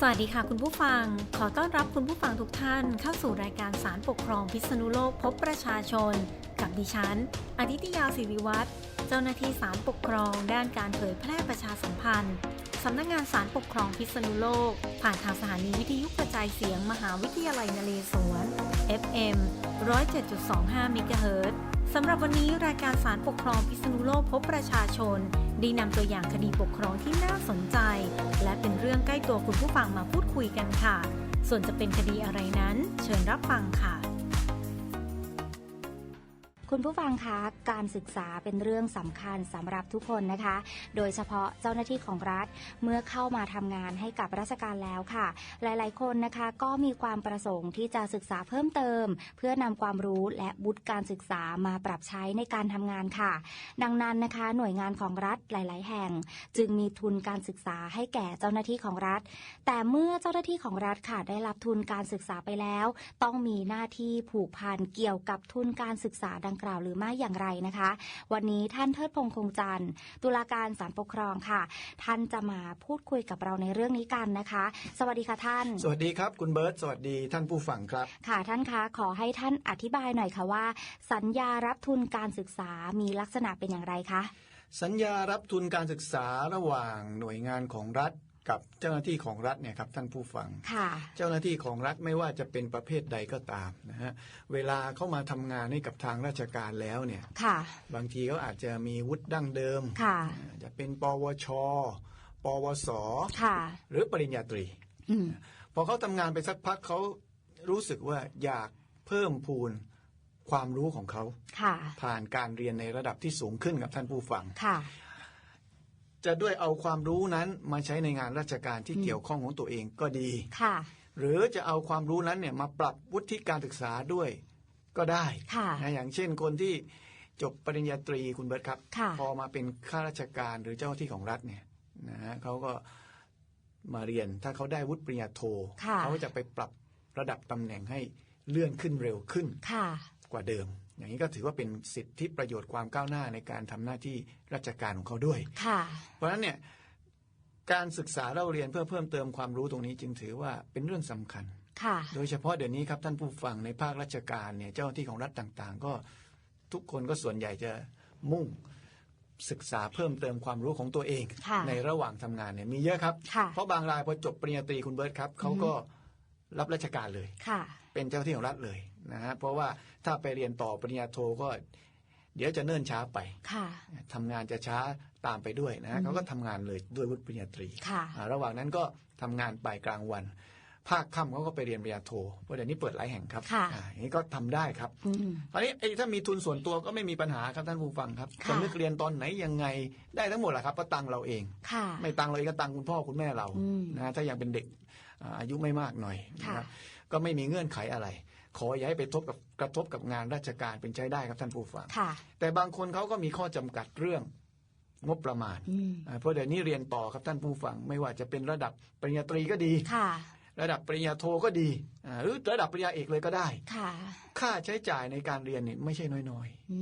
สวัสดีค่ะคุณผู้ฟัง ขอต้อนรับคุณผู้ฟังทุกท่าน เข้าสู่รายการสารปกครองพิษณุโลกพบประชาชน กับดิฉันอดิตยาศิริวัตรเจ้าหน้าที่สารปกครอง ด้านการเผยแพร่ประชาสัมพันธ์สำนักงานสารปกครองพิษณุโลก ผ่านทางสถานีวิทยุกระจายเสียงมหาวิทยาลัยนเรศวร FM 107.25เมกะเฮิรตซ์ สำหรับวันนี้รายการสารปกครองพิษณุโลกพบประชาชนได้นำตัวอย่างคดีปกครองที่น่าสนใจ และเป็นเรื่องใกล้ตัวคุณผู้ฟังมาพูดคุยกันค่ะ ส่วนจะเป็นคดีอะไรนั้น เชิญรับฟังค่ะ คุณผู้ฟังคะการศึกษาเป็นเรื่องสำคัญสำหรับทุกคนนะคะ โดยเฉพาะเจ้าหน้าที่ของรัฐเมื่อเข้ามาทำงานให้กับราชการแล้วค่ะ หลายๆ คนนะคะก็มีความประสงค์ที่จะศึกษาเพิ่มเติม เพื่อนำความรู้และบุตรการศึกษามาปรับใช้ในการทำงานค่ะ ดังนั้นนะคะหน่วยงานของรัฐหลาย ๆ แห่ง จึงมีทุนการศึกษาให้แก่เจ้าหน้าที่ของรัฐ แต่เมื่อเจ้าหน้าที่ของรัฐค่ะได้รับทุนการศึกษาไปแล้ว ต้องมีหน้าที่ผูกพันเกี่ยวกับทุนการศึกษาดังกล่าวหรือไม่อย่างไรนะคะ วันนี้ท่านเทิดพงษ์คงจันทร์ตุลาการศาลปกครองค่ะ ท่านจะมาพูดคุยกับเราในเรื่องนี้กันนะคะ สวัสดีค่ะท่าน สวัสดีครับ คุณเบิร์ตสวัสดีท่านผู้ฟังครับ ค่ะท่านคะขอให้ท่านอธิบายหน่อยค่ะว่า สัญญารับทุนการศึกษามีลักษณะเป็นอย่างไรคะสัญญารับทุนการศึกษาระหว่างหน่วยงานของรัฐ กับเจ้าหน้าที่ของรัฐเนี่ยครับท่านผู้ฟังค่ะเจ้าหน้าที่ของรัฐไม่ว่าจะเป็นประเภทใดก็ตามนะฮะเวลาเข้ามาทำงานให้กับทางราชการแล้วเนี่ยค่ะบางทีเขาอาจจะมีวุฒิดั้งเดิมค่ะจะเป็นปวช ปวสค่ะหรือปริญญาตรีอืมพอเขาทำงานไปสักพักเขารู้สึกว่าอยากเพิ่มพูนความรู้ของเขาค่ะผ่านการเรียนในระดับที่สูงขึ้นกับท่านผู้ฟังค่ะ จะด้วยเอาความรู้นั้นมาใช้ในงานราชการที่เกี่ยวข้องของตัวเองก็ดีค่ะ หรือจะเอาความรู้นั้นเนี่ยมาปรับวุฒิการศึกษาด้วยก็ได้ค่ะนะอย่างเช่นคนที่จบปริญญาตรีคุณเบิร์ตครับค่ะพอมาเป็นข้าราชการหรือเจ้าหน้าที่ของรัฐเนี่ยนะฮะเขาก็มาเรียนถ้าเขาได้วุฒิปริญญาโทค่ะเขาก็จะไปปรับระดับตำแหน่งให้เลื่อนขึ้นเร็วขึ้นค่ะกว่าเดิม อย่างนี้ก็ถือว่าเป็นสิทธิประโยชน์ความก้าวหน้าในการทำหน้าที่ราชการของเขาด้วยค่ะ เพราะฉะนั้นเนี่ยการศึกษาเราเรียนเพื่อเพิ่มเติมความรู้ตรงนี้จึงถือว่าเป็นเรื่องสำคัญค่ะ โดยเฉพาะเดี๋ยวนี้ครับท่านผู้ฟังในภาคราชการเนี่ยเจ้าหน้าที่ของรัฐต่างๆ ก็ทุกคนก็ส่วนใหญ่จะมุ่งศึกษาเพิ่มเติมความรู้ของตัวเองค่ะในระหว่างทำงานเนี่ยมีเยอะครับค่ะเพราะบางรายพอจบปริญญาตรีคุณเบิร์ตครับเขาก็ รับราชการเลยค่ะ เป็นเจ้าหน้าที่ของรัฐเลยนะฮะเพราะว่าถ้าไปเรียนต่อปริญญาโทก็ เดี๋ยวจะเนิ่นช้าไปค่ะทำงานจะช้าตามไปด้วยนะฮะเขาก็ทำงานเลยด้วยวุฒิปริญญาตรีค่ะอ่าระหว่างนั้นก็ทำงานไปกลางวัน ภาคค่ำเขาก็ไปเรียนปริญญาโทเพราะเดี๋ยวนี้เปิดหลายแห่งครับค่ะอ่าอย่างนี้ก็ทำได้ครับอืมคราวนี้ไอ้ถ้ามีทุนส่วนตัวก็ไม่มีปัญหาครับท่านผู้ฟังครับค่ะจะเลือกเรียนตอนไหนยังไงได้ทั้งหมดแหละครับเพราะตังค์เราเองค่ะไม่ตังค์เราเองก็ตังค์คุณพ่อคุณแม่เราอืมนะฮะถ้ายังเป็นเด็ก อ่าอายุไม่มากหน่อยนะค่ะครับก็ไม่มีเงื่อนไขอะไร ขออย่าให้ไปทบกับกระทบกับงานราชการเป็นใช้ได้ครับท่านผู้ฟังค่ะแต่บางคนเขาก็มีข้อจำกัดเรื่องงบประมาณอืมอ่าเพราะเดี๋ยวนี้เรียนต่อครับท่านผู้ฟัง ไม่ว่าจะเป็นระดับปริญญาตรีก็ดีค่ะระดับปริญญาโทก็ดีอ่าหรือระดับปริญญาเอกเลยก็ได้ค่ะค่าใช้จ่ายในการเรียนเนี่ยไม่ใช่น้อยอื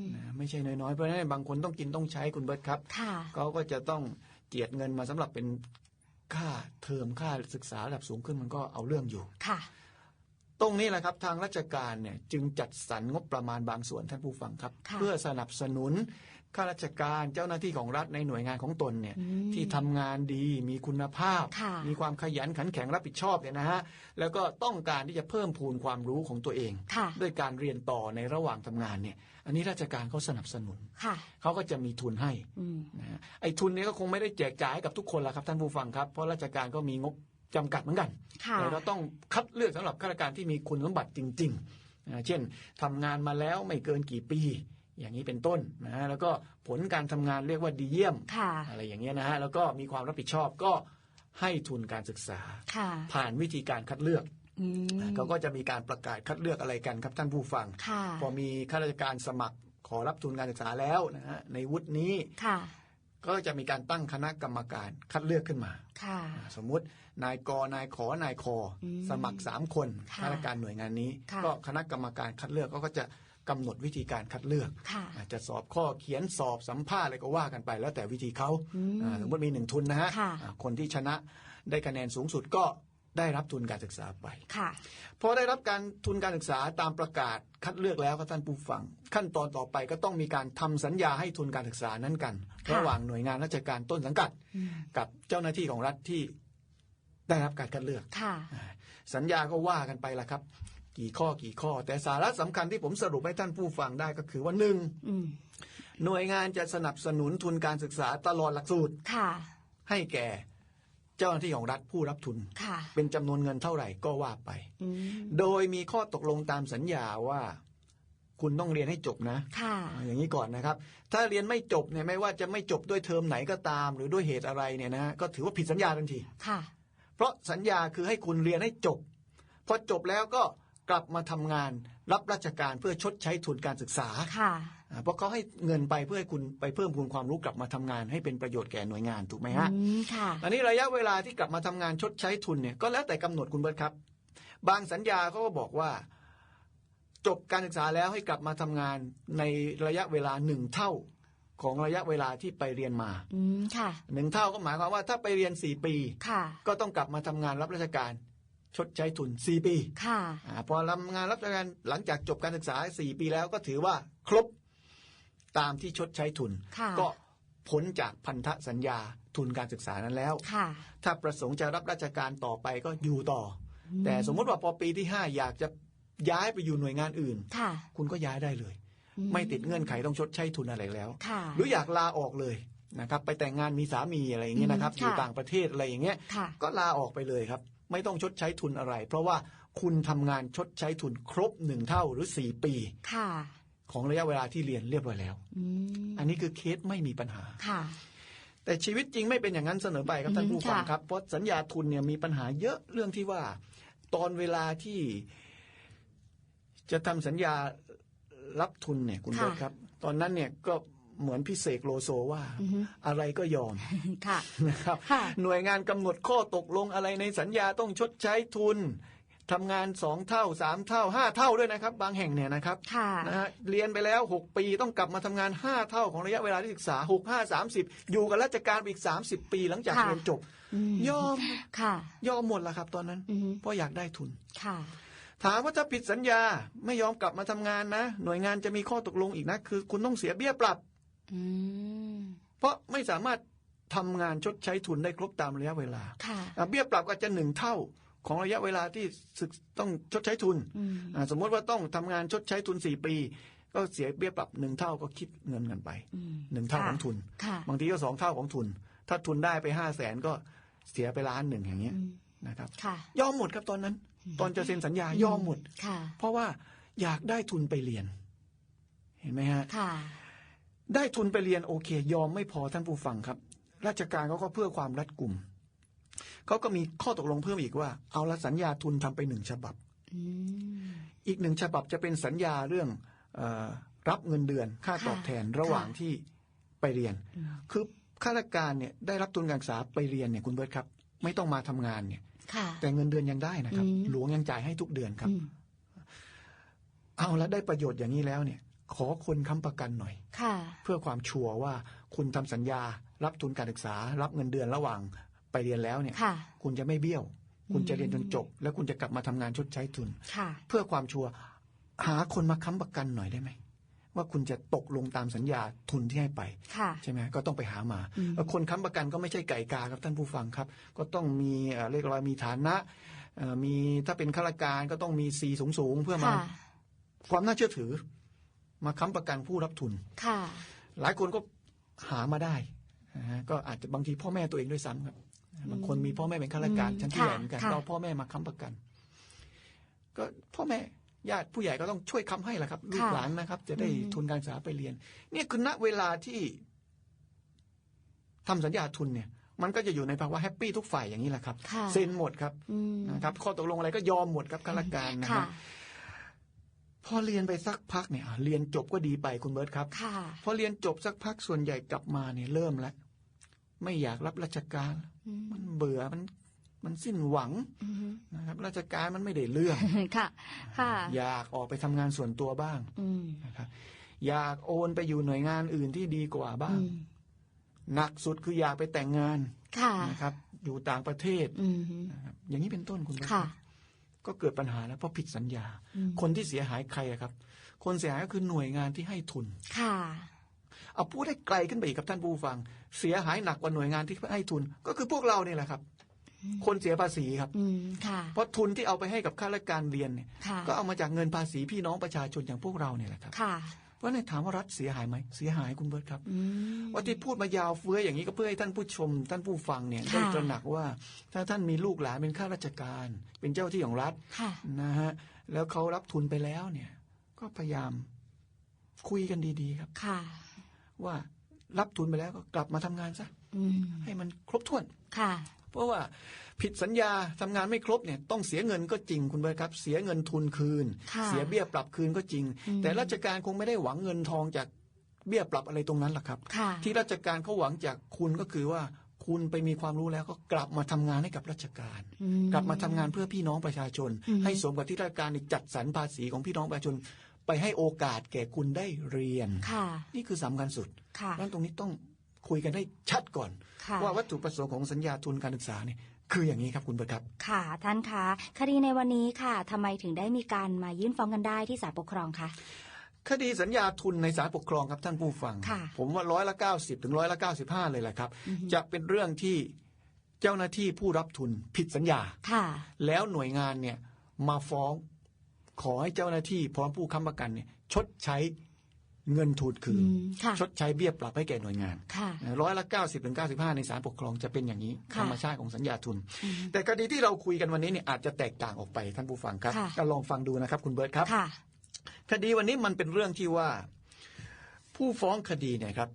มๆนะไม่ใช่น้อยๆ เพราะฉะนั้นบางคนต้องกินต้องใช้คุณเบิร์ตครับค่ะเขาก็จะต้องเจียดเงินมาสำหรับเป็น ค่าเทอมค่าศึกษาระดับสูงขึ้นมันก็เอาเรื่องอยู่ค่ะ ตรงนี้แหละครับทางราชการเนี่ยจึงจัดสรรงบประมาณบางส่วนท่านผู้ฟังครับค่ะเพื่อสนับสนุน ข้าราชการเจ้าหน้าที่ของรัฐในหน่วยงานของตนเนี่ยอืมที่ทำงานดีมีคุณภาพค่ะมีความขยันขันแข็งรับผิดชอบเนี่ยนะฮะแล้วก็ต้องการที่จะเพิ่มพูนความรู้ของตัวเองค่ะด้วยการเรียนต่อในระหว่างทำงานเนี่ยอันนี้ราชการเขาสนับสนุนค่ะเขาก็จะมีทุนให้อืมนะฮะไอ้ทุนนี้ก็คงไม่ได้แจกจ่ายให้กับทุกคนละครับท่านผู้ฟังครับเพราะราชการก็มีงบจำกัดเหมือนกันค่ะแต่เราต้องคัดเลือกสำหรับข้าราชการที่มีคุณสมบัติจริงๆนะเช่นทำงานมาแล้วไม่เกินกี่ปี อย่างนี้เป็นต้นนะฮะแล้วก็ผลการทำงานเรียกว่าดีเยี่ยมค่ะอะไรอย่างเงี้ยนะฮะแล้วก็มีความรับผิดชอบก็ให้ทุนการศึกษาค่ะผ่านวิธีการคัดเลือกอืมนะเขาก็จะมีการประกาศคัดเลือกอะไรกันครับท่านผู้ฟังค่ะพอมีข้าราชการสมัครขอรับทุนการศึกษาแล้วนะฮะในวุฒินี้ค่ะก็จะมีการตั้งคณะกรรมการคัดเลือกขึ้นมาค่ะสมมุตินายกนายขอนายคออมสมัครสามคนค่ะข้าราชการหน่วยงานนี้ค่ะก็คณะกรรมการคัดเลือกก็จะ กำหนดวิธีการคัดเลือกค่ะอาจจะสอบข้อเขียนสอบสัมภาษณ์อะไรก็ว่ากันไป แล้วแต่วิธีเขาอืมอ่าสมมติมีหนึ่งทุนนะฮะค่ะอ่าคนที่ชนะได้คะแนนสูงสุดก็ได้รับทุนการศึกษาไปค่ะพอได้รับการทุนการศึกษาตามประกาศคัดเลือกแล้วครับท่านผู้ฟัง ขั้นตอนต่อไปก็ต้องมีการทำสัญญาให้ทุนการศึกษานั้นกันค่ะระหว่างหน่วยงานราชการต้นสังกัดอืมกับเจ้าหน้าที่ของรัฐที่ได้รับการคัดเลือกค่ะสัญญาก็ว่ากันไปละครับ กี่ข้อกี่ข้อ แต่สาระสำคัญที่ผมสรุปให้ท่านผู้ฟังได้ก็คือว่าหนึ่งอืมหน่วยงานจะสนับสนุนทุนการศึกษาตลอดหลักสูตรค่ะ ให้แก่เจ้าหน้าที่ของรัฐผู้รับทุนค่ะเป็นจำนวนเงินเท่าไหร่ก็ว่าไปอืมโดยมีข้อตกลงตามสัญญาว่าคุณต้องเรียนให้จบนะค่ะอย่างนี้ก่อนนะครับ ถ้าเรียนไม่จบเนี่ยไม่ว่าจะไม่จบด้วยเทอมไหนก็ตาม หรือด้วยเหตุอะไรเนี่ยนะก็ถือว่าผิดสัญญาทันทีค่ะ เพราะสัญญาคือให้คุณเรียนให้จบ พอจบแล้วก็ กลับมาทำงานรับราชการเพื่อชดใช้ทุนการศึกษาค่ะอ่าเพราะเขาให้เงินไปเพื่อให้คุณไปเพิ่มพูนความรู้กลับมาทำงาน ให้เป็นประโยชน์แก่หน่วยงานถูกไหมฮะอืมค่ะอันนี้ระยะเวลาที่กลับมาทำงานชดใช้ทุนเนี่ยก็แล้วแต่กำหนดคุณเบิร์ตครับ บางสัญญาเขาก็บอกว่า จบการศึกษาแล้วให้กลับมาทำงานในระยะเวลาหนึ่งเท่าของระยะเวลาที่ไปเรียนมาอืมค่ะหนึ่งเท่าก็หมายความว่าถ้าไปเรียนสี่ปีค่ะก็ต้องกลับมาทำงานรับราชการ ชดใช้ทุนสี่ปีค่ะอาพอทำงานรับราชการหลังจากจบการศึกษาสี่ปีแล้วก็ถือว่าครบตามที่ชดใช้ทุนค่ะก็พ้นจากพันธสัญญาทุนการศึกษานั้นแล้วค่ะถ้าประสงค์จะรับราชการต่อไปก็อยู่ต่ออมแต่สมมติว่าพอปีที่ห้าอยากจะย้ายไปอยู่หน่วยงานอื่นค่ะคุณก็ย้ายได้เลยอืไม่ติดเงื่อนไขต้องชดใช้ทุนอะไรแล้วค่ะหรืออยากลาออกเลยนะครับ ไปแต่งงานมีสามีอะไรอย่างเงี้ยนะครับอืมอยู่ค่ะต่างประเทศอะไรอย่างเงี้ยค่ะก็ลาออกไปเลยครับ ไม่ต้องชดใช้ทุนอะไร เพราะว่าคุณทำงานชดใช้ทุนครบหนึ่งเท่าหรือสี่ปีค่ะ ของระยะเวลาที่เรียนเรียบร้อยแล้วอืมอันนี้คือเคสไม่มีปัญหาค่ะ แต่ชีวิตจริงไม่เป็นอย่างนั้นเสนอไปครับอืมท่านผู้ฟังค่ะครับเพราะสัญญาทุนเนี่ยมีปัญหาเยอะเรื่องที่ว่า ตอนเวลาที่ จะทำสัญญารับทุนเนี่ยคุณค่ะเบิร์ตครับ ตอนนั้นเนี่ยก็ เหมือนพิเศษโลโซว่าอือฮึอะไรก็ยอมค่ะนะครับค่ะหน่วยงานกำหนดข้อตกลงอะไรในสัญญาต้องชดใช้ทุนทำงานสองเท่าสามเท่าห้าเท่าด้วยนะครับ บางแห่งเนี่ยนะครับค่ะนะฮะเรียนไปแล้วหกปีต้องกลับมาทำงานห้าเท่าของระยะเวลาที่ศึกษาหกห้าสามสิบอยู่กับราชการไปอีกสามสิบปีหลังจากค่ะเรียนจบอืมยอมค่ะยอมหมดแล้วครับ ตอนนั้นอืมเพราะอยากได้ทุนค่ะ ถามว่าถ้าผิดสัญญาไม่ยอมกลับมาทำงานนะ หน่วยงานจะมีข้อตกลงอีกนะ คือ คุณต้องเสียเบี้ยปรับอืม เพราะไม่สามารถทำงานชดใช้ทุนได้ครบตามระยะเวลาค่ะอะเบี้ยปรับก็จะหนึ่งเท่าของระยะเวลาที่ศึกต้องชดใช้ทุนอืมอะสมมติว่าต้องทำงานชดใช้ทุนสี่ปี ก็เสียเบี้ยปรับหนึ่งเท่าก็คิดเงินกันไปอืมหนึ่งเท่าของทุนค่ะบางทีก็สองเท่าของทุน ถ้าทุนได้ไปห้าแสนก็เสียไปล้านหนึ่งอย่างเงี้ยอืมนะครับค่ะยอมหมดครับตอนนั้น ตอนจะเซ็นสัญญายอมหมดค่ะเพราะว่าอยากได้ทุนไปเรียน เห็นไหมฮะค่ะ ได้ทุนไปเรียนโอเค ยอมไม่พอท่านผู้ฟังครับ ราชการเขาก็เพื่อความรัดกุมเขาก็มีข้อตกลงเพิ่มอีกว่า เอาละสัญญาทุนทำไปหนึ่งฉบับอืมอีกหนึ่งฉบับจะเป็นสัญญาเรื่องเออรับเงินเดือนค่าค่ะตอบแทนระหว่างค่ะที่ไปเรียนอืมคือข้าราชการเนี่ยได้รับทุนการศึกษาไปเรียนเนี่ยคุณเบิร์ตครับ ไม่ต้องมาทำงานเนี่ยค่ะแต่เงินเดือนยังได้นะครับอืมหลวงยังจ่ายให้ทุกเดือนครับอืมเอาละได้ประโยชน์อย่างนี้แล้วเนี่ย ขอคนค้ำประกันหน่อยค่ะเพื่อความชัวร์ว่าคุณทำสัญญา รับทุนการศึกษา รับเงินเดือนระหว่างไปเรียนแล้วเนี่ยค่ะคุณจะไม่เบี้ยว คุณจะเรียนจนอืมจบ แล้วคุณจะกลับมาทำงานชดใช้ทุนค่ะเพื่อความชัวร์หาคนมาค้ำประกันหน่อยได้ไหมว่าคุณจะตกลงตามสัญญาทุนที่ให้ไปค่ะใช่ไหมก็ต้องไปหามาอืมแล้วคนค้ำประกันก็ไม่ใช่ไก่กาครับท่านผู้ฟังครับ ก็ต้องมีเอ่อเรียกว่ามีฐานะเอ่อมีถ้าเป็นข้าราชการก็ต้องมีซีสูงสูงๆเพื่อมาค่ะความน่าเชื่อถือ มาค้ำประกันผู้รับทุน ค่ะ หลายคนก็หามาได้นะฮะก็อาจจะบางทีพ่อแม่ตัวเองด้วยซ้ำครับ บางคนมีพ่อแม่เป็นข้าราชการอืมชั้นที่ใหญ่ค่ะเหมือนกันค่ะก็เอาพ่อแม่มาค้ำประกัน ก็พ่อแม่ญาติผู้ใหญ่ก็ต้องช่วยค้ำให้แหละครับลูกหลานนะครับ จะได้อืมทุนการศึกษาไปเรียน เนี่ยคือณเวลาที่ทำสัญญาทุนเนี่ย มันก็จะอยู่ในภาวะแฮปปี้ทุกฝ่ายอย่างนี้แหละครับค่ะ เซ็นหมดครับอืม นะครับ ข้อตกลงอะไรก็ยอมหมดครับข้าราชการนะคค่ะรับ พอเรียนไปสักพักเนี่ยอะเรียนจบก็ดีไปคุณเบิร์ตครับค่ะพอเรียนจบสักพักส่วนใหญ่กลับมาเนี่ยเริ่มแล้วไม่อยากรับราชการอืมมันเบื่อมันมันสิ้นหวังอือฮึนะครับ ราชการมันไม่ได้เรื่องค่ะ ค่ะ อยากออกไปทำงานส่วนตัวบ้างอืมนะครับอยากโอนไปอยู่หน่วยงานอื่นที่ดีกว่าบ้างอืมหนักสุดคืออยากไปแต่งงานค่ะนะครับ อยู่ต่างประเทศอืมฮึนะครับอย่างนี้เป็นต้นคุณผู้ชมค่ะ ก็เกิดปัญหาแล้วเพราะผิดสัญญาอืมคนที่เสียหายใครอะครับ คนเสียหายก็คือหน่วยงานที่ให้ทุน ค่ะเอาพูดให้ไกลขึ้นไปอีกครับท่านผู้ฟัง เสียหายหนักกว่าหน่วยงานที่ให้ทุน ก็คือพวกเราเนี่ยแหละครับ คนเสียภาษีครับอืมค่ะเพราะทุนที่เอาไปให้กับข้าราชการเรียนเนี่ยค่ะก็เอามาจากเงินภาษีพี่น้องประชาชนอย่างพวกเราเนี่ยแหละครับค่ะเพ ราะในนถามว่ารัฐเสียหายไหมเสียหายคุณเบิร์ตครับอืมว่าที่พูดมายาวเฟื้ออย่างนี้ก็เพื่อให้ท่านผู้ชม ท่านผู้ฟังเนี่ยค่ะได้ตระหนักว่า ถ้าท่านมีลูกหลานเป็นข้าราชการ เป็นเจ้าที่ของรัฐค่ะนะฮะแล้วเขารับทุนไปแล้วเนี่ย ก็พยายามคุยกันดีๆครับค่ะ ว่ารับทุนไปแล้วก็กลับมาทำงานซะอืมให้มันครบถ้วนค่ะ เพราะว่า ผิดสัญญาทำงานไม่ครบเนี่ยต้องเสียเงินก็จริงคุณเบิร์ตครับ เสียเงินทุนคืนค่ะเสียเบี้ยปรับคืนก็จริงอืมแต่ราชการคงไม่ได้หวังเงินทองจากเบี้ยปรับอะไรตรงนั้นหรอกครับค่ะที่ราชการเขาหวังจากคุณก็คือว่าคุณไปมีความรู้แล้วก็กลับมาทำงานให้กับราชการอืมกลับมาทำงานเพื่อพี่น้องประชาชนอืมให้สมกับที่ราชการจัดสรรภาษีของพี่น้องประชาชน ไปให้โอกาสแก่คุณได้เรียนค่ะนี่คือสำคัญสุดค่ะดังนั้นตรงนี้ต้องคุยกันให้ชัดก่อนค่ะว่าวัตถุประสงค์ของสัญญาทุนการศึกษาเนี่ย คืออย่างนี้ครับคุณเบิร์ตครับ ค่ะท่านคะคดีในวันนี้ค่ะทำไมถึงได้มีการมายื่นฟ้องกันได้ที่ศาลปกครองคะคดีสัญญาทุนในศาลปกครองครับท่านผู้ฟังค่ะผมว่าร้อยละ90ถึงร้อยละ95เลยแหละครับอือฮึจะเป็นเรื่องที่เจ้าหน้าที่ผู้รับทุนผิดสัญญาค่ะแล้วหน่วยงานเนี่ยมาฟ้องขอให้เจ้าหน้าที่พร้อมผู้ค้ำประกันเนี่ยชดใช้ เงินทุนคืนอืมค่ะชดใช้เบี้ยปรับให้แก่หน่วยงานค่ะร้อยละ 90ถึง95 ในศาลปกครองจะเป็นอย่างนี้ค่ะธรรมชาติของสัญญาทุนอืมแต่คดีที่เราคุยกันวันนี้เนี่ยอาจจะแตกต่างออกไปท่านผู้ฟังครับค่ะก็ลองฟังดูนะครับคุณเบิร์ตครับค่ะคดีวันนี้มันเป็นเรื่องที่ว่า ผู้ฟ้องคดีเนี่ยครับ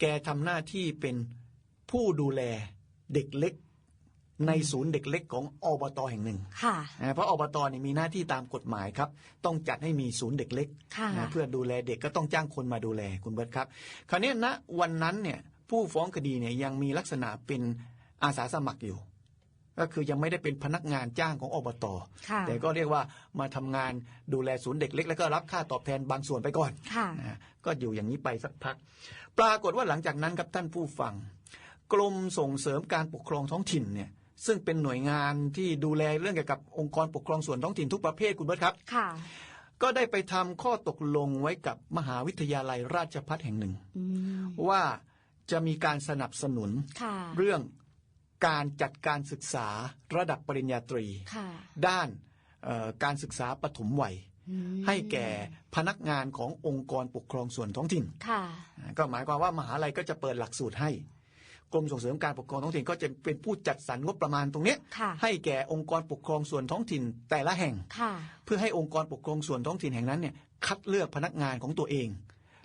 แกทำหน้าที่เป็นผู้ดูแลเด็กเล็ก ในศูนย์เด็กเล็กของอบตแห่งหนึ่งค่ะนะเพราะอบตเนี่ยมีหน้าที่ตามกฎหมายครับ ต้องจัดให้มีศูนย์เด็กเล็กค่ะนะเพื่อดูแลเด็กก็ต้องจ้างคนมาดูแลคุณเบิร์ตครับ คราวนี้ณวันนั้นเนี่ยผู้ฟ้องคดีเนี่ยยังมีลักษณะเป็นอาสาสมัครอยู่ ก็คือยังไม่ได้เป็นพนักงานจ้างของอบตค่ะแต่ก็เรียกว่ามาทำงานดูแลศูนย์เด็กเล็ก แล้วก็รับค่าตอบแทนบางส่วนไปก่อนค่ะนะฮะก็อยู่อย่างนี้ไปสักพัก ปรากฏว่าหลังจากนั้นครับท่านผู้ฟัง กรมส่งเสริมการปกครองท้องถิ่นเนี่ย ซึ่งเป็นหน่วยงานที่ดูแลเรื่องเกี่ยวกับองค์กรปกครองส่วนท้องถิ่นทุกประเภทคุณเบิร์ตครับ ค่ะ ก็ได้ไปทำข้อตกลงไว้กับมหาวิทยาลัยราชภัฏแห่งหนึ่งอืมว่าจะมีการสนับสนุนค่ะเรื่องการจัดการศึกษาระดับปริญญาตรีค่ะด้านเอ่อการศึกษาปฐมวัยอืมให้แก่พนักงานขององค์กรปกครองส่วนท้องถิ่นค่ะก็หมายความว่ามหาลัยก็จะเปิดหลักสูตรให้ กรมส่งเสริมการปกครองท้องถิ่นก็จะเป็นผู้จัดสรรงบประมาณตรงเนี้ยค่ะให้แก่องค์กรปกครองส่วนท้องถิ่นแต่ละแห่งค่ะเพื่อให้องค์กรปกครองส่วนท้องถิ่นแห่งนั้นเนี่ยคัดเลือกพนักงานของตัวเอง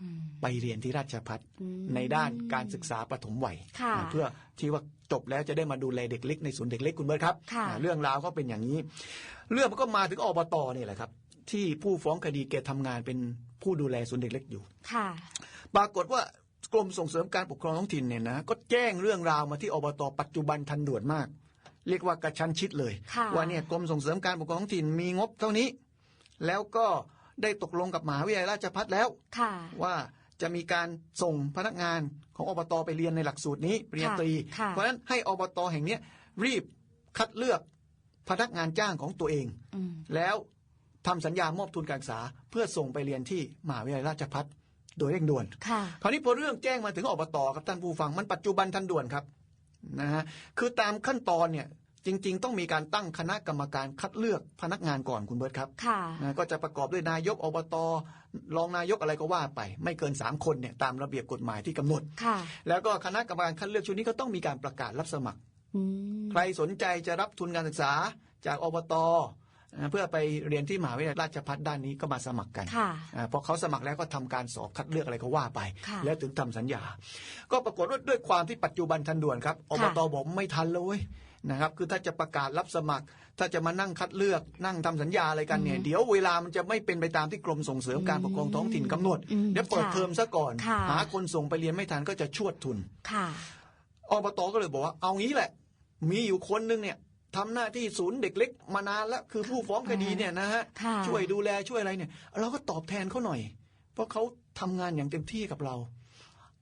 อืมไปเรียนที่ราชพัฒอืมในด้านการศึกษาปฐมวัยค่ะอ่าเพื่อที่ว่าจบแล้วจะได้มาดูแลเด็กเล็กในศูนย์เด็กเล็กคุณเบิร์ตครับค่ะอ่าเรื่องราวก็เป็นอย่างนี้ เรื่องมันก็มาถึงอบตนี่แหละครับ ที่ผู้ฟ้องคดีแกทำงานเป็นผู้ดูแลศูนย์เด็กเล็กอยู่ค่ะ ปรากฏว่า กรมส่งเสริมการปกครองท้องถิ่นเนี่ยนะก็แจ้งเรื่องราวมาที่อบตปัจจุบันทันด่วนมาก เรียกว่ากระชั้นชิดเลยค่ะว่าเนี่ยกรมส่งเสริมการปกครองท้องถิ่นมีงบเท่านี้ แล้วก็ได้ตกลงกับมหาวิทยาลัยราชภัฏแล้วค่ะว่าจะมีการส่งพนักงานของอบตไปเรียนในหลักสูตรนี้ปริญญาตรีค่ะเพราะฉะนั้นให้อบตแห่งเนี้ยรีบคัดเลือกพนักงานจ้างของตัวเองอืมแล้วทำสัญญามอบทุนการศึกษาเพื่อส่งไปเรียนที่มหาวิทยาลัยราชภัฏ โดยเร่งด่วนค่ะคราวนี้พอเรื่องแจ้งมาถึงอบตครับท่านผู้ฟังมันปัจจุบันทันด่วนครับนะฮะคือตามขั้นตอนเนี่ยจริง ๆ ต้องมีการตั้งคณะกรรมการคัดเลือกพนักงานก่อนคุณเบิร์ตครับค่ะนะก็จะประกอบด้วยนายกอบตรองนายกอะไรก็ว่าไป ไม่เกิน 3 คนเนี่ยตามระเบียบกฎหมายที่กำหนดค่ะ แล้วก็คณะกรรมการคัดเลือกชุดนี้ก็ต้องมีการประกาศรับสมัครอืมใครสนใจจะรับทุนการศึกษาจากอบตนะ เพื่อไปเรียนที่มหาวิทยาลัยราชภัฏด้านนี้ก็มาสมัครกันค่ะอ่าพอเขาสมัครแล้วก็ทำการสอบคัดเลือกอะไรก็ว่าไปค่ะแล้วถึงทำสัญญา ก็ปรากฏว่าด้วยความที่ปัจจุบันทันด่วนครับอบตบอกไม่ทันเลยนะครับคือถ้าจะประกาศรับสมัคร ถ้าจะมานั่งคัดเลือกนั่งทำสัญญาอะไรกันเนี่ยเดี๋ยวเวลามันจะไม่เป็นไปตามที่กรมส่งเสริมการปกครองท้องถิ่นกำหนดอืมเดี๋ยวเปิดค่ะเทอมซะก่อนค่ะหาคนส่งไปเรียนไม่ทันก็จะชวดทุนค่ะอบตก็เลยบอกว่าเอางี้แหละ มีอยู่คนนึงเนี่ย ทำหน้าที่ศูนย์เด็กเล็กมานานแล้ว คือผู้ฟ้องคดีเนี่ยนะฮะค่ะช่วยดูแลช่วยอะไรเนี่ย เราก็ตอบแทนเขาหน่อย เพราะเขาทำงานอย่างเต็มที่กับเรา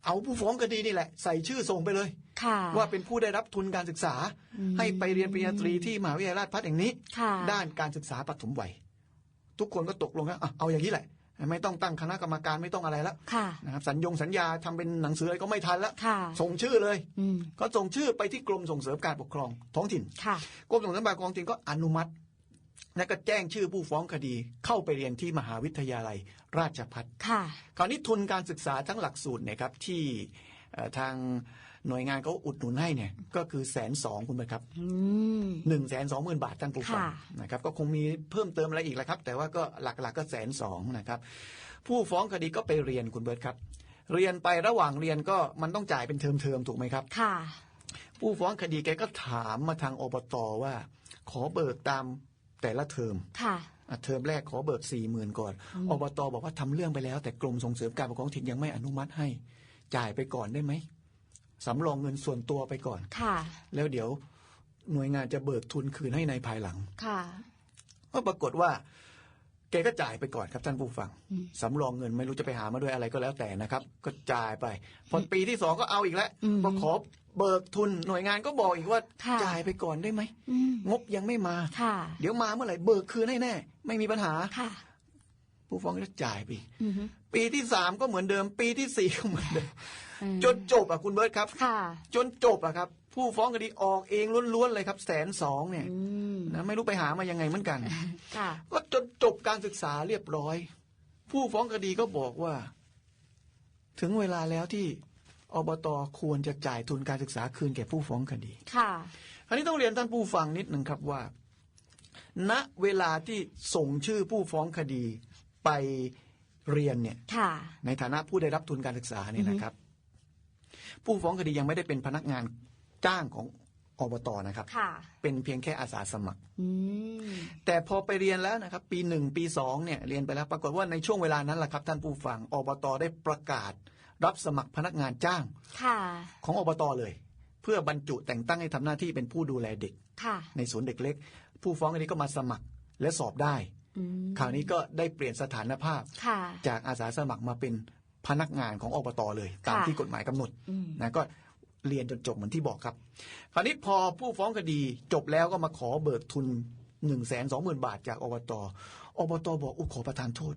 เอาผู้ฟ้องคดีนี่แหละ ใส่ชื่อส่งไปเลยค่ะว่าเป็นผู้ได้รับทุนการศึกษาอืมให้ไปเรียนปริญญาตรีที่มหาวิทยาลัยราชภัฏแห่งนี้ค่ะด้านการศึกษาปฐมวัย ทุกคนก็ตกลงแล้วอะเอาอย่างนี้แหละ ไม่ต้องตั้งคณะกรรมการไม่ต้องอะไรแล้วค่ะนะครับสัญญงสัญญาทำเป็นหนังสืออะไรก็ไม่ทันแล้วค่ะส่งชื่อเลยอืมก็ส่งชื่อไปที่กรมส่งเสริมการปกครองท้องถิ่นค่ะกรมส่งเสริมการปกครองท้องถิ่นก็อนุมัติและก็แจ้งชื่อผู้ฟ้องคดีเข้าไปเรียนที่มหาวิทยาลัยราชภัฏค่ะคราวนี้ทุนการศึกษาทั้งหลักสูตรเนี่ยครับที่เอ่อทาง หน่วยงานเขาอุดหนุนให้เนี่ยก็คือแสนสองคุณเบิร์ตครับอืมหนึ่งแสนสองหมื่นบาทท่านผู้ฟังค่ะนะครับก็คงมีเพิ่มเติมอะไรอีกแหละครับ แต่ว่าก็หลักๆก็แสนสองนะครับ ผู้ฟ้องคดีก็ไปเรียนคุณเบิร์ตครับ เรียนไประหว่างเรียนก็มันต้องจ่ายเป็นเทอมๆถูกไหมครับค่ะ ผู้ฟ้องคดีแกก็ถามมาทางอบตว่า ขอเบิกตามแต่ละเทอมค่ะอะเทอมแรกขอเบิกสี่หมื่นก่อนอบตบอกว่าทำเรื่องไปแล้ว แต่กรมส่งเสริมการปกครองถิ่นยังไม่อนุมัติให้ จ่ายไปก่อนได้ไหม สำรองเงินส่วนตัวไปก่อน ค่ะ แล้วเดี๋ยวหน่วยงานจะเบิกทุนคืนให้ในภายหลัง ค่ะ ก็ปรากฏว่า แกก็จ่ายไปก่อนครับท่านผู้ฟังอืมสำรองเงินไม่รู้จะไปหามาด้วยอะไรก็แล้วแต่นะครับ ก็จ่ายไป พอปีที่สองก็เอาอีกแล้วอืมพอขอเบิกทุนหน่วยงานก็บอกอีกว่าค่ะจ่ายไปก่อนได้ไหมอืมงบยังไม่มาค่ะเดี๋ยวมาเมื่อไหร่เบิกคืนให้แน่ ไม่มีปัญหาค่ะผู้ฟ้องก็จ่ายไปอืมปีที่สามก็เหมือนเดิม ปีที่สี่ก็เหมือนเดิมอืม จนจบอะคุณเบิร์ตครับค่ะจนจบอะครับ ผู้ฟ้องคดีออกเองล้วนๆเลยครับแสนสองเนี่ยอืมนะไม่รู้ไปหามายังไงเหมือนกันค่ะก็จนจบการศึกษาเรียบร้อย ผู้ฟ้องคดีก็บอกว่า ถึงเวลาแล้วที่อบตควรจะจ่ายทุนการศึกษาคืนแก่ผู้ฟ้องคดี ค่ะอันนี้ต้องเรียนท่านผู้ฟังนิดหนึ่งครับว่า ณเวลาที่ส่งชื่อผู้ฟ้องคดีไปเรียนเนี่ยค่ะในฐานะผู้ได้รับทุนการศึกษาเนี่ยนะครับ ผู้ฟ้องคดียังไม่ได้เป็นพนักงานจ้างของอบตนะครับค่ะเป็นเพียงแค่อาสาสมัครอืมแต่พอไปเรียนแล้วนะครับ ปีหนึ่งปีสองเนี่ยเรียนไปแล้วปรากฏว่าในช่วงเวลานั้นแหละครับท่านผู้ฟังอบตได้ประกาศ รับสมัครพนักงานจ้างค่ะของอบตเลย เพื่อบรรจุแต่งตั้งให้ทำหน้าที่เป็นผู้ดูแลเด็กค่ะในศูนย์เด็กเล็ก ผู้ฟ้องคดีก็มาสมัครและสอบได้อืมคราวนี้ก็ได้เปลี่ยนสถานภาพค่ะจากอาสาสมัครมาเป็น พนักงานของอบตเลย ตามค่ะที่กฎหมายกำหนดอืมนะก็เรียนจนจบเหมือนที่บอกครับ คราวนี้พอผู้ฟ้องคดีจบแล้วก็มาขอเบิกทุนหนึ่งแสนสองหมื่นบาทจากอบตอบตบอกอุยขอประทานโทษ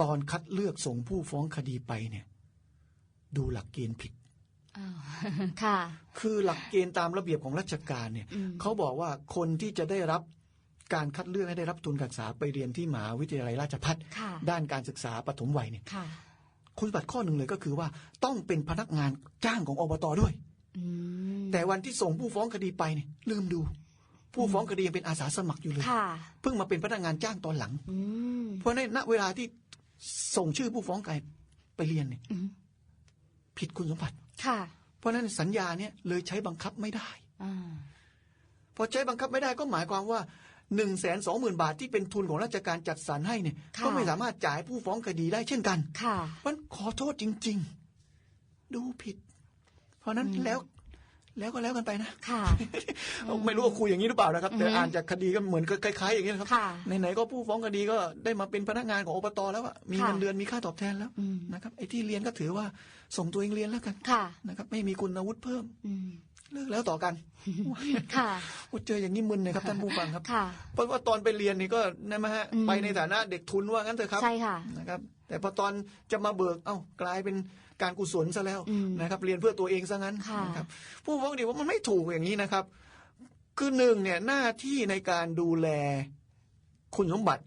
ตอนคัดเลือกส่งผู้ฟ้องคดีไปเนี่ย ดูหลักเกณฑ์ผิดอ้าวค่ะ คือหลักเกณฑ์ตามระเบียบของราชการเนี่ยอืมเขาบอกว่าคนที่จะได้รับการคัดเลือกให้ได้รับทุนการศึกษาไปเรียนที่มหาวิทยาลัยราชภัฏค่ะด้านการศึกษาปฐมวัยเนี่ย ค่ะคุณสมบัติข้อหนึ่งเลยก็คือว่าต้องเป็นพนักงานจ้างของอบตด้วยอืมแต่วันที่ส่งผู้ฟ้องคดีไปเนี่ยลืมดู ผู้ฟ้องคดียังเป็นอาสาสมัครอยู่เลยค่ะเพิ่งมาเป็นพนักงานจ้างตอนหลังอืมเพราะในณเวลาที่ส่งชื่อผู้ฟ้องไปไปเรียนเนี่ยอืมผิดคุณสมบัติค่ะ เพราะฉะนั้นสัญญาเนี่ยเลยใช้บังคับไม่ได้อ่าพอใช้บังคับไม่ได้ก็หมายความว่า หนึ่งแสนสองหมื่นบาทที่เป็นทุนของราชการจัดสรรให้เนี่ยค่ะก็ไม่สามารถจ่ายผู้ฟ้องคดีได้เช่นกันค่ะเพราะฉะนั้นขอโทษจริง ๆ ดูผิด เพราะฉะนั้นอืมแล้วแล้วก็แล้วกันไปนะค่ะ ไม่รู้ว่าคุยอย่างนี้หรือเปล่านะครับ แต่อือฮึอ่านจากคดีก็เหมือนกับคล้ายๆอย่างนี้นะครับค่ะไหนๆก็ผู้ฟ้องคดีก็ได้มาเป็นพนักงานของอบตแล้วอะมีค่ะเงินเดือนมีค่าตอบแทนแล้วอืมนะครับไอ้ที่เรียนก็ถือว่าส่งตัวเองเรียนแล้วกันค่ะนะครับ ไม่มีคุณอาวุธเพิ่มอืม เลิกแล้วต่อกันค่ะโอ้เจออย่างนี้มึนเลยครับท่านผู้ฟังครับค่ะเพราะว่าตอนไปเรียนนี่ก็นะมะฮะอืมไปในฐานะเด็กทุนว่างั้นเถอะครับใช่ค่ะนะครับแต่พอตอนจะมาเบิกเอ้ากลายเป็นการกุศลซะแล้วอืมนะครับ เรียนเพื่อตัวเองซะงั้นค่ะนะครับผู้ฟ้องคดีว่ามันไม่ถูกอย่างนี้นะครับ คือหนึ่งเนี่ยหน้าที่ในการดูแลคุณสมบัติ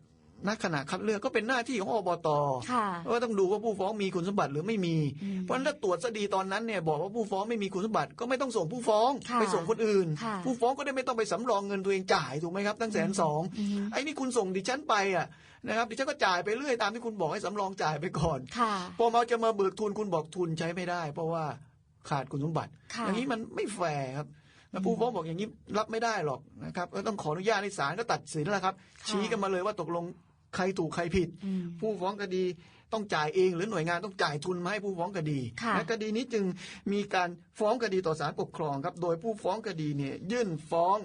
ณขณะคัดเลือกก็เป็นหน้าที่ของอบตค่ะว่าต้องดูว่าผู้ฟ้องมีคุณสมบัติหรือไม่มีอืมเพราะฉะนั้นถ้าตรวจซะดีตอนนั้นเนี่ยบอกว่าผู้ฟ้องไม่มีคุณสมบัติก็ไม่ต้องส่งผู้ฟ้องค่ะไปส่งคนอื่นค่ะผู้ฟ้องก็ได้ไม่ต้องไปสำรองเงินตัวเองจ่ายถูกไหมครับตั้งแสนสองอืมไอ้นี่คุณส่งดิฉันไปอะนะครับดิฉันก็จ่ายไปเรื่อยตามที่คุณบอกให้สำรองจ่ายไปก่อนค่ะพอมาจะมาเบิกทุนคุณบอกทุนใช้ไม่ได้ เพราะว่าขาดคุณสมบัติค่ะอย่างนี้มันไม่แฟร์ครับแล้วผู้ฟ้องบอกอย่างนี้รับไม่ได้หรอกนะครับก็ต้องขออนุญาตให้ศาลก็ตัดสินแล้วครับค่ะชี้กันมาเลยว่าตกลง ใครถูกใครผิดอืมผู้ฟ้องคดีต้องจ่ายเอง หรือหน่วยงานต้องจ่ายทุนมาให้ผู้ฟ้องคดีค่ะและคดีนี้จึงมีการฟ้องคดีต่อศาลปกครองครับ โดยผู้ฟ้องคดีเนี่ยยื่นฟ้อง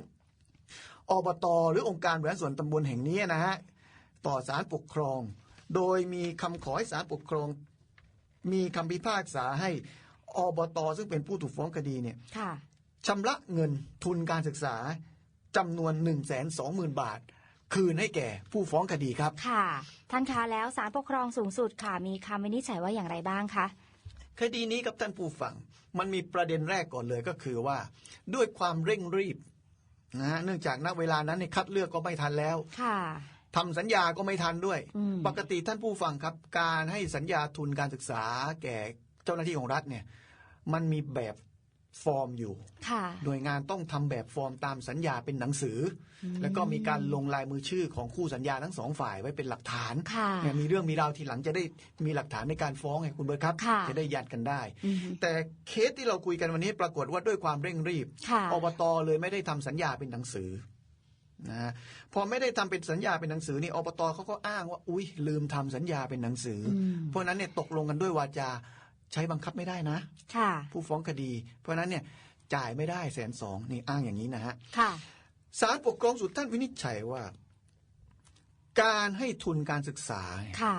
อบตหรือองค์การบริหารส่วนตำบลแห่งนี้นะฮะต่อศาลปกครอง โดยมีคำขอให้ศาลปกครอง มีคำพิพากษาให้อบตซึ่งเป็นผู้ถูกฟ้องคดีเนี่ยค่ะชำระเงินทุนการศึกษาจำนวน1 2 0 0 0 0 บาท คืนให้แก่ผู้ฟ้องคดีครับ ค่ะ ท่านคะแล้วศาลปกครองสูงสุดค่ะ มีคำวินิจฉัยว่าอย่างไรบ้างคะ คดีนี้กับท่านผู้ฟัง มันมีประเด็นแรกก่อนเลยก็คือว่า ด้วยความเร่งรีบนะฮะเนื่องจากณเวลานั้นเนี่ยคัดเลือกก็ไม่ทันแล้วค่ะ ทำสัญญาก็ไม่ทันด้วย อืม ปกติท่านผู้ฟังครับ การให้สัญญาทุนการศึกษาแก่เจ้าหน้าที่ของรัฐเนี่ย มันมีแบบ ฟอร์มอยู่ค่ะหน่วยงานต้องทำแบบฟอร์มตามสัญญาเป็นหนังสืออมแล้วก็มีการลงลายมือชื่อของคู่สัญญาทั้งสองฝ่ายไว้เป็นหลักฐานค่ะเนี่ยมีเรื่องมีราวทีหลังจะได้มีหลักฐานในการฟ้องไงคุณเบิร์ตครับค่ะจะได้ยันกันได้อืมแต่เคสที่เราคุยกันวันนี้ปรากฏว่าด้วยความเร่งรีบค่ะอบตเลยไม่ได้ทำสัญญาเป็นหนังสือนะฮะพอไม่ได้ทำเป็นสัญญาเป็นหนังสือนี่อบตเขาก็อ้างว่า อุ้ยลืมทำสัญญาเป็นหนังสืออมเพราะฉะนั้นเนี่ยตกลงกันด้วยวาจาใช้บังคับไม่ได้นะ ค่ะ ผู้ฟ้องคดี เพราะฉะนั้นเนี่ยจ่ายไม่ได้แสนสองนี่อ้างอย่างนี้นะฮะค่ะศาลปกครองสูงท่านวินิจฉัยว่า การให้ทุนการศึกษาค่ะ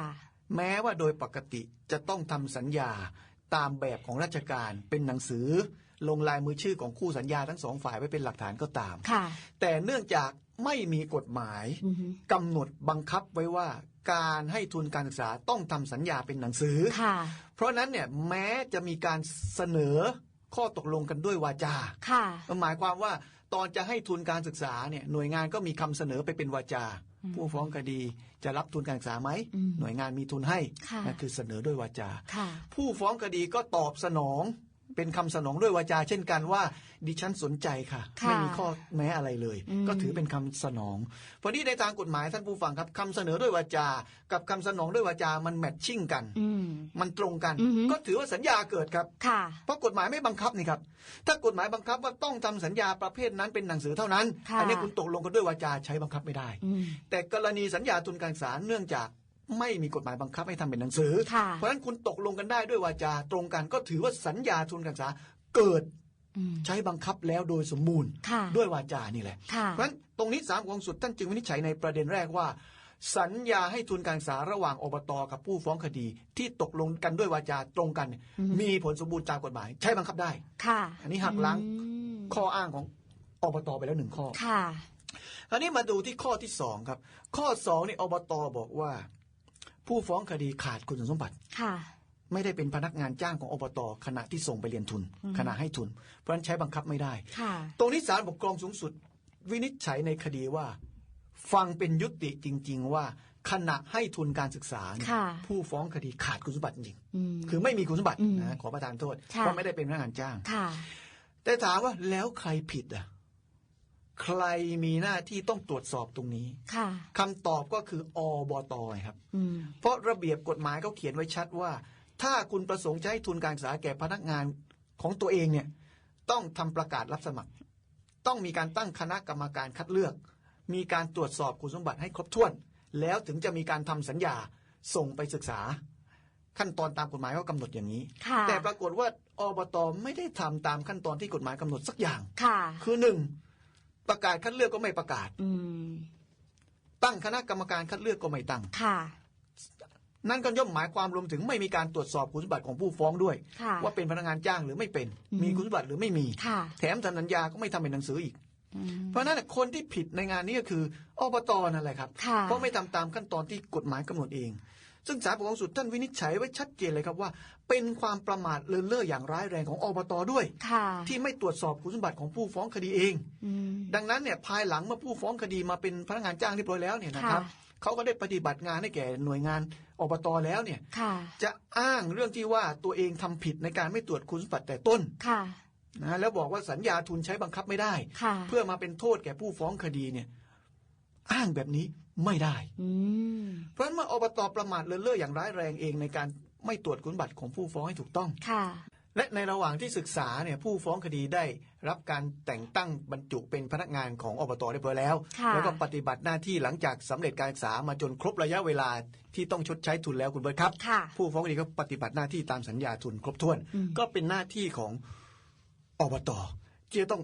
แม้ว่าโดยปกติจะต้องทำสัญญาตามแบบของราชการเป็นหนังสือ ลงลายมือชื่อของคู่สัญญาทั้งสองฝ่ายไว้เป็นหลักฐานก็ตาม ค่ะ แต่เนื่องจากไม่มีกฎหมายอือฮึกำหนดบังคับไว้ว่า การให้ทุนการศึกษาต้องทำสัญญาเป็นหนังสือ ค่ะ เพราะฉะนั้นเนี่ยแม้จะมีการเสนอข้อตกลงกันด้วยวาจา ค่ะ หมายความว่าตอนจะให้ทุนการศึกษาเนี่ยหน่วยงานก็มีคำเสนอไปเป็นวาจา อืมผู้ฟ้องคดีจะรับทุนการศึกษาไหมอืมหน่วยงานมีทุนให้ค่ะ นั่นคือเสนอด้วยวาจา ค่ะ ผู้ฟ้องคดีก็ตอบสนอง เป็นคำสนองด้วยวาจาเช่นกันว่า ดิฉันสนใจค่ะค่ะไม่มีข้อแม้อะไรเลยอืมก็ถือเป็นคำสนองพอนี้ในทางกฎหมายท่านผู้ฟังครับคำเสนอด้วยวาจา กับคำสนองด้วยวาจามันแมทชิ่งกันอืมมันตรงกันอือหือก็ถือว่าสัญญาเกิดครับค่ะเพราะกฎหมายไม่บังคับนี่ครับ ถ้ากฎหมายบังคับว่าต้องทำสัญญาประเภทนั้นเป็นหนังสือเท่านั้นค่ะอันี้คุณตกลงกันด้วยวาจาใช้บังคับไม่ได้อืมแต่กรณีสัญญาทุนการศึกษาเนื่องจาก ไม่มีกฎหมายบังคับให้ทำเป็นหนังสือค่ะเพราะฉะนั้นคุณตกลงกันได้ด้วยวาจาตรงกันก็ถือว่าสัญญาทุนการศึกษาเกิดอืมใช้บังคับแล้วโดยสมบูรณ์ค่ะด้วยวาจานี่แหละค่ะเพราะฉะนั้นตรงนี้สามของสุดท่านจึงวินิจฉัยในประเด็นแรกว่า สัญญาให้ทุนการศึกษาระหว่างอบตกับผู้ฟ้องคดี ที่ตกลงกันด้วยวาจาตรงกันเนี่ยอืมมีผลสมบูรณ์ตามกฎหมาย ใช้บังคับได้ค่ะ อันนี้หักล้างอืมข้ออ้างของอบตไปแล้วหนึ่งข้อค่ะคราวนี้มาดูที่ข้อที่สองครับ ข้อสองนี่อบตบอกว่า ผู้ฟ้องคดีขาดคุณสมบัติค่ะ ไม่ได้เป็นพนักงานจ้างของอบตขณะที่ส่งไปเรียนทุนอืมขณะให้ทุน เพราะฉะนั้นใช้บังคับไม่ได้ค่ะตรงนี้ศาลปกครองสูงสุด วินิจฉัยในคดีว่า ฟังเป็นยุติจริง ๆ ว่าขณะให้ทุนการศึกษาเนี่ยค่ะผู้ฟ้องคดีขาดคุณสมบัติจริงอืมๆคือไม่มีคุณสมบัติอืมนะขอประทานโทษค่ะเพราะไม่ได้เป็นพนักงานจ้างค่ะแต่ถามว่าแล้วใครผิดอะ ใครมีหน้าที่ต้องตรวจสอบตรงนี้ค่ะคำตอบก็คืออบตไงครับอืมเพราะระเบียบกฎหมายเขาเขียนไว้ชัดว่า ถ้าคุณประสงค์จะให้ทุนการศึกษาแก่พนักงานของตัวเองเนี่ย ต้องทำประกาศรับสมัคร ต้องมีการตั้งคณะกรรมการคัดเลือก มีการตรวจสอบคุณสมบัติให้ครบถ้วน แล้วถึงจะมีการทำสัญญาส่งไปศึกษา ขั้นตอนตามกฎหมายเขากำหนดอย่างนี้ค่ะแต่ปรากฏว่าอบตไม่ได้ทำตามขั้นตอนที่กฎหมายกำหนดสักอย่าง ค่ะ คือหนึ่ง ประกาศคัดเลือกก็ไม่ประกาศ อืมตั้งคณะกรรมการคัดเลือกก็ไม่ตั้งค่ะ นั่นก็ย่อมหมายความรวมถึงไม่มีการตรวจสอบคุณสมบัติของผู้ฟ้องด้วยค่ะว่าเป็นพนักงานจ้างหรือไม่เป็นอืมมีคุณสมบัติหรือไม่มีค่ะแถมทำสัญญาก็ไม่ทำเป็นหนังสืออีกอืมเพราะฉะนั้นคนที่ผิดในงานนี้ก็คืออบตนั่นแหละครับค่ะเพราะไม่ทำตามขั้นตอนที่กฎหมายกำหนดเอง ซึ่งศาลปกครองสูงสุดท่านวินิจฉัยไว้ชัดเจนเลยครับว่า เป็นความประมาทเลินเล่ออย่างร้ายแรงของอบตด้วยค่ะที่ไม่ตรวจสอบคุณสมบัติของผู้ฟ้องคดีเองอืมดังนั้นเนี่ยภายหลังเมื่อผู้ฟ้องคดีมาเป็นพนักงานจ้างเรียบร้อยแล้วเนี่ยนะครับค่ะเขาก็ได้ปฏิบัติงานให้แก่หน่วยงานอบตแล้วเนี่ยค่ะจะอ้างเรื่องที่ว่าตัวเองทำผิดในการไม่ตรวจคุณสมบัติแต่ต้นค่ะนะแล้วบอกว่าสัญญาทุนใช้บังคับไม่ได้ค่ะเพื่อมาเป็นโทษแก่ผู้ฟ้องคดีเนี่ย อ้างแบบนี้ ไม่ได้อืมเพราะฉะนั้นเมื่ออบตประมาทเลินเล่ออย่างร้ายแรงเองในการไม่ตรวจคุณสมบัติของผู้ฟ้องให้ถูกต้องค่ะ และในระหว่างที่ศึกษาเนี่ยผู้ฟ้องคดีได้รับการแต่งตั้งบรรจุเป็นพนักงานของอบตเรียบร้อยแล้วค่ะแล้วก็ปฏิบัติหน้าที่หลังจากสำเร็จการศึกษามาจนครบระยะเวลาที่ต้องชดใช้ทุนแล้วคุณเบิร์ตครับค่ะผู้ฟ้องคดีก็ปฏิบัติหน้าที่ตามสัญญาทุนครบถ้วนอืมก็เป็นหน้าที่ของอบตที่จะต้อง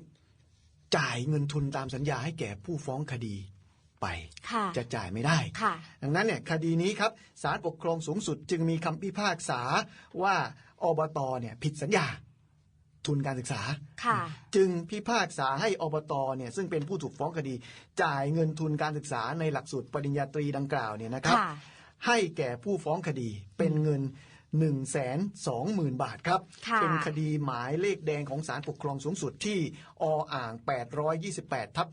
จ่ายเงินทุนตามสัญญาให้แก่ผู้ฟ้องคดี ไปค่ะจะจ่ายไม่ได้ค่ะดังนั้นเนี่ยคดีนี้ครับศาลปกครองสูงสุดจึงมีคำพิพากษาว่าอบตเนี่ยผิดสัญญาทุนการศึกษาค่ะจึงพิพากษาให้อบตเนี่ยซึ่งเป็นผู้ถูกฟ้องคดี จ่ายเงินทุนการศึกษาในหลักสูตรปริญญาตรีดังกล่าวเนี่ยนะครับค่ะให้แก่ผู้ฟ้องคดีเป็นเงิน 1 2 0 0 0 0 บาทครับค่ะเป็นคดีหมายเลขแดงของศาลปกครองสูงสุดที่ออ่าง 828 ทับ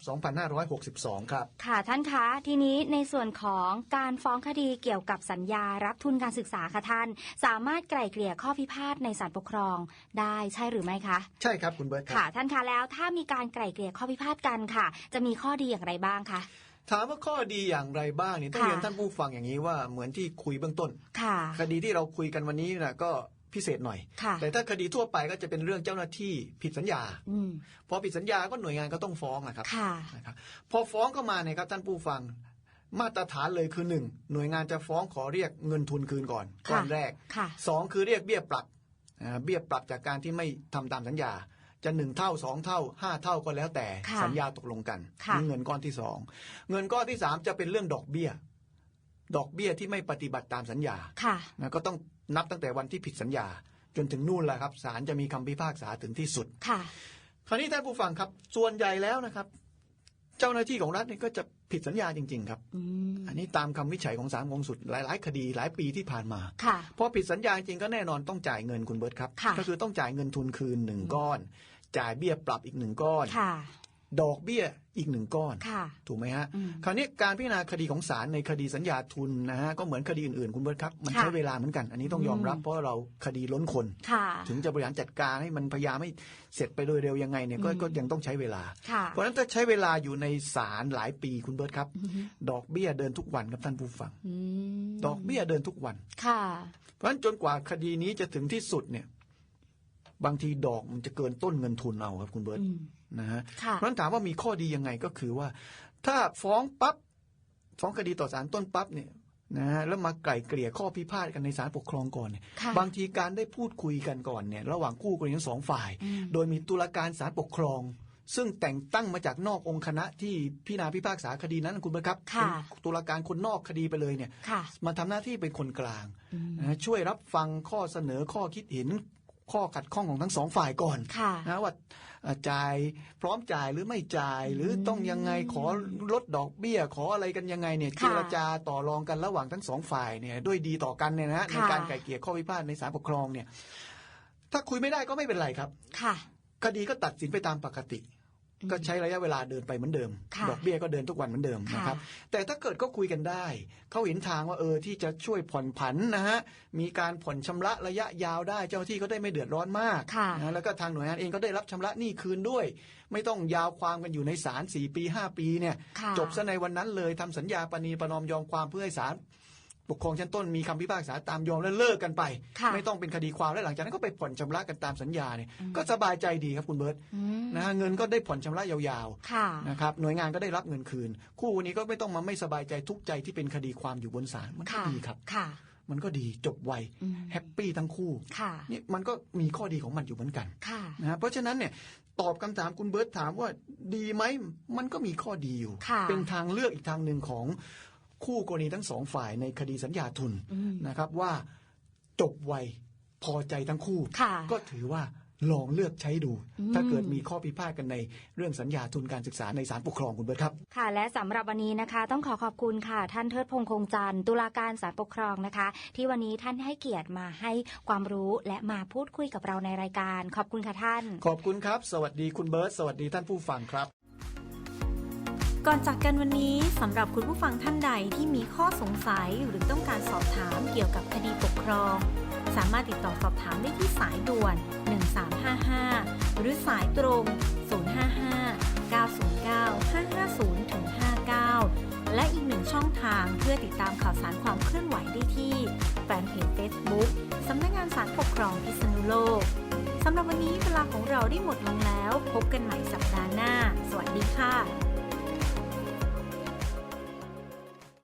2562 ครับ ค่ะท่านคะ ทีนี้ในส่วนของการฟ้องคดีเกี่ยวกับสัญญารับทุนการศึกษาค่ะท่าน สามารถไกล่เกลี่ยข้อพิพาทในศาลปกครองได้ใช่หรือไม่คะ ใช่ครับคุณเบิร์ตคค่ะรับท่านคะแล้วถ้ามีการไกล่เกลี่ยข้อพิพาทกันค่ะ จะมีข้อดีอย่างไรบ้างคะ ถามว่าข้อดีอย่างไรบ้างเนี่ยต้องค่ะเรียนท่านผู้ฟังอย่างนี้ว่าเหมือนที่คุยเบื้องต้นค่ะคดีที่เราคุยกันวันนี้นะก็พิเศษหน่อยค่ะแต่ถ้าคดีทั่วไปก็จะเป็นเรื่องเจ้าหน้าที่ผิดสัญญาอืมพอผิดสัญญาก็หน่วยงานก็ต้องฟ้องนะครับค่ะนะครับ พอฟ้องเข้ามาเนี่ยครับท่านผู้ฟังมาตรฐานเลยคือหนึ่งหน่วยงานจะฟ้องขอเรียกเงินทุนคืนก่อนค่ะก้อนแรกค่ะสองคือเรียกเบี้ยปรับอ่าเบี้ยปรับจากการที่ไม่ทำตามสัญญา จะหนึ่งเท่าสองเท่าห้าเท่าก็แล้วแต่ค่ะสัญญาตกลงกันค่ะนี่เงินก้อนที่สองเงินก้อนที่สามจะเป็นเรื่องดอกเบี้ย ดอกเบี้ยที่ไม่ปฏิบัติตามสัญญาค่ะนะก็ต้องนับตั้งแต่วันที่ผิดสัญญา จนถึงนู่นแหละครับศาลจะมีคำพิพากษาถึงที่สุดค่ะคราวนี้ท่านผู้ฟังครับ ส่วนใหญ่แล้วนะครับ เจ้าหน้าที่ของรัฐเนี่ยก็จะผิดสัญญาจริง ๆ ครับอืมอันนี้ตามคำวิจัยของศาลงสุดหลาย ๆ คดีหลายปีที่ผ่านมาค่ะพอผิดสัญญาจริงก็แน่นอนต้องจ่ายเงินคุณเบิร์ตครับค่ะก็คือต้องจ่ายเงินทุนคืนหนึ่งก้อน จ่ายเบี้ยปรับอีกหนึ่งก้อนค่ะ ดอกเบี้ยอีกหนึ่งก้อนค่ะถูกไหมฮะอืมคราวนี้การพิจารณาคดีของศาลในคดีสัญญาทุนนะฮะก็เหมือนคดีอื่นๆคุณเบิร์ตครับ มันค่ะใช้เวลาเหมือนกัน อันนี้ต้องยอมรับอืมเพราะเราคดีล้นคนค่ะถึงจะบริหารจัดการให้มันพยายามให้เสร็จไปโดยเร็วยังไงเนี่ยก็อืมก็ยังต้องใช้เวลาค่ะเพราะฉะนั้นถ้าใช้เวลาอยู่ในศาลหลายปีคุณเบิร์ตครับอืมดอกเบี้ยเดินทุกวันครับท่านผู้ฟังอืมดอกเบี้ยเดินทุกวันค่ะเพราะฉะนั้นจนกว่าคดีนี้จะถึงที่สุดเนี่ย บางทีดอกมันจะเกินต้นเงินทุนเอาครับคุณเบิร์ตอืมนะฮะค่ะเพราะฉะนั้นถามว่ามีข้อดียังไงก็คือว่า ถ้าฟ้องปั๊บฟ้องคดีต่อศาลต้นปั๊บเนี่ยนะฮะแล้วมาไกล่เกลี่ยข้อพิพาทกันในศาลปกครองก่อนเนี่ยค่ะบางทีการได้พูดคุยกันก่อนเนี่ยระหว่างคู่กรณีทั้งสองฝ่ายอืมโดยมีตุลาการศาลปกครอง ซึ่งแต่งตั้งมาจากนอกองค์คณะที่พิจารณาพิพากษาคดีนั้นนะคุณเบิร์ตครับค่ะเป็นตุลาการคนนอกคดีไปเลยเนี่ยค่ะมาทำหน้าที่เป็นคนกลางอืมนะช่วยรับฟังข้อเสนอข้อคิดเห็น ข้อขัดข้องของทั้งสองฝ่ายก่อนค่ะนะว่าเอ่อจ่ายพร้อมจ่ายหรือไม่จ่ายหรือต้องยังไงขอลดดอกเบี้ยขออะไรกันยังไงเนี่ยค่ะเจรจาต่อรองกันระหว่างทั้งสองฝ่ายเนี่ยด้วยดีต่อกันเนี่ยนะฮะในค่ะการไกล่เกลี่ยข้อพิพาทในศาลปกครองเนี่ย ถ้าคุยไม่ได้ก็ไม่เป็นไรครับ ค่ะ คดีก็ตัดสินไปตามปกติ ก็ใช้ระยะเวลาเดินไปเหมือนเดิมค่ะดอกเบี้ยก็เดินทุกวันเหมือนเดิมค่ะนะครับ แต่ถ้าเกิดก็คุยกันได้ เขาเห็นทางว่าเออที่จะช่วยผ่อนผันนะฮะ มีการผ่อนชำระระยะยาวได้ เจ้าที่ก็ได้ไม่เดือดร้อนมากค่ะนะแล้วก็ทางหน่วยงานเองก็ได้รับชำระหนี้คืนด้วย ไม่ต้องยาวความกันอยู่ในศาลสี่ปีห้าปีเนี่ยค่ะจบซะในวันนั้นเลยทำสัญญาปณีประนอมยอมความเพื่อให้ศาล ปกครองชั้นต้นมีคำพิพากษาตามยอมและเลิกกันไปค่ะไม่ต้องเป็นคดีความและหลังจากนั้นก็ไปผ่อนชำระกันตามสัญญาเนี่ยอืมก็สบายใจดีครับคุณเบิร์ตอืมนะฮะเงินก็ได้ผ่อนชำระยาวค่ะๆนะครับหน่วยงานก็ได้รับเงินคืน คู่นี้ก็ไม่ต้องมาไม่สบายใจทุกข์ใจที่เป็นคดีความอยู่บนศาลมันก็ค่ะดีครับค่ะมันก็ดีจบไวอืมแฮปปี้ทั้งคู่ค่ะนี่มันก็มีข้อดีของมันอยู่เหมือนกันค่ะนะฮะเพราะฉะนั้นเนี่ยตอบคำถามคุณเบิร์ตถามว่าดีไหมมันก็มีข้อดีอยู่ค่ะเป็นทางเลือกอีกทางหนึ่งของ คู่กรณีทั้งสองฝ่ายในคดีสัญญาทุนอืมนะครับว่าจบไวพอใจทั้งคู่ค่ะก็ถือว่าลองเลือกใช้ดูอืมถ้าเกิดมีข้อพิพาทกันในเรื่องสัญญาทุนการศึกษาในศาลปกครองคุณเบิร์ตครับ ค่ะ และสำหรับวันนี้นะคะ ต้องขอขอบคุณค่ะ ท่านเทิดพงษ์คงจันทร์ตุลาการศาลปกครองนะคะ ที่วันนี้ท่านให้เกียรติมาให้ความรู้และมาพูดคุยกับเราในรายการ ขอบคุณค่ะท่าน ขอบคุณครับ สวัสดีคุณเบิร์ตสวัสดีท่านผู้ฟังครับ ก่อนจากกันวันนี้สำหรับคุณผู้ฟังท่านใดที่มีข้อสงสัยหรือต้องการสอบถามเกี่ยวกับคดีปกครอง สามารถติดต่อสอบถามได้ที่สายด่วน 1355 หรือสายตรง 055 909 550ถึง59 และอีกหนึ่งช่องทางเพื่อติดตามข่าวสารความเคลื่อนไหวได้ที่แฟนเพจ Facebook สำนักงานสารปกครองพิษณุโลกสำหรับวันนี้เวลาของเราได้หมดลงแล้ว พบกันใหม่สัปดาห์หน้า สวัสดีค่ะ